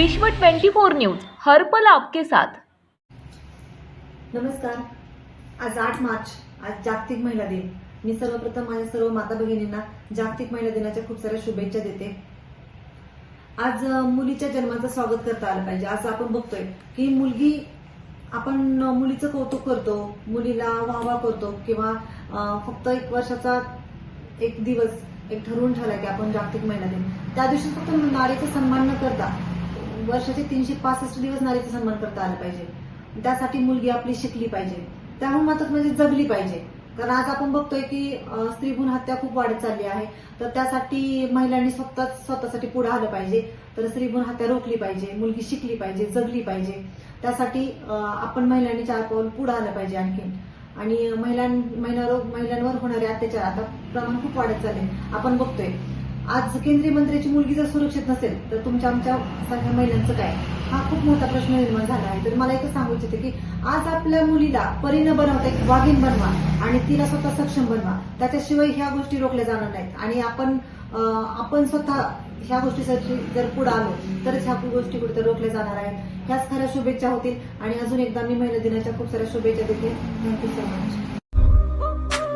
विश्व 24 न्यूज हर पल आपके साथ. नमस्कार. आज आठ मार्च आज जागतिक महिला दिन. मी सर्वप्रथम माझ्या सर्व माता भगिनींना जागतिक महिला दिनाच्या खूप साऱ्या शुभेच्छा देते. आज मुलीच्या जन्माचं स्वागत करता आलं पाहिजे. असं आपण बघतोय की मुलगी आपण मुलीचं कौतुक करतो मुलीला वाहवा करतो किंवा फक्त एक वर्षाचा एक दिवस एक ठरवून ठेवला की आपण जागतिक महिला दिन. त्या दिवशी फक्त नारीचा सन्मान न करता वर्षाचे तीनशे पासष्ट दिवस नारीचा सन्मान करता आला पाहिजे. त्यासाठी मुलगी आपली शिकली पाहिजे. त्याहून मात्र म्हणजे जगली पाहिजे. कारण आज आपण बघतोय की स्त्री भ्रूण हत्या खूप वाढत चालली आहे. तर त्यासाठी महिलांनी स्वतः स्वतःसाठी पुढे आलं पाहिजे. तर स्त्री भ्रूण हत्या रोखली पाहिजे मुलगी शिकली पाहिजे जगली पाहिजे. त्यासाठी आपण महिलांनी चार पाऊल पुढे आलं पाहिजे आणखीन. आणि महिलां महिलांवर होणारे अत्याचार आता प्रमाण खूप वाढत चालले. आपण बघतोय. आज केंद्रीय मंत्र्याची मुलगी जर सुरक्षित नसेल तर तुमच्या आमच्या सगळ्या महिलांचं काय? हा खूप मोठा प्रश्न निर्माण झाला आहे. तर मला एकच सांगू इच्छिते की आज आपल्या मुलीला परीनं बनवता एक वाघीण बनवा आणि तिला स्वतः सक्षम बनवा. त्याच्याशिवाय ह्या गोष्टी रोखल्या जाणार नाहीत. आणि आपण आपण स्वतः ह्या गोष्टीसाठी जर पुढे आलो तरच ह्या गोष्टी कुठे रोखल्या जाणार आहेत. ह्याच खऱ्या शुभेच्छा होतील. आणि अजून एकदा मी महिला दिनाच्या खूप साऱ्या शुभेच्छा देते. Thank you so much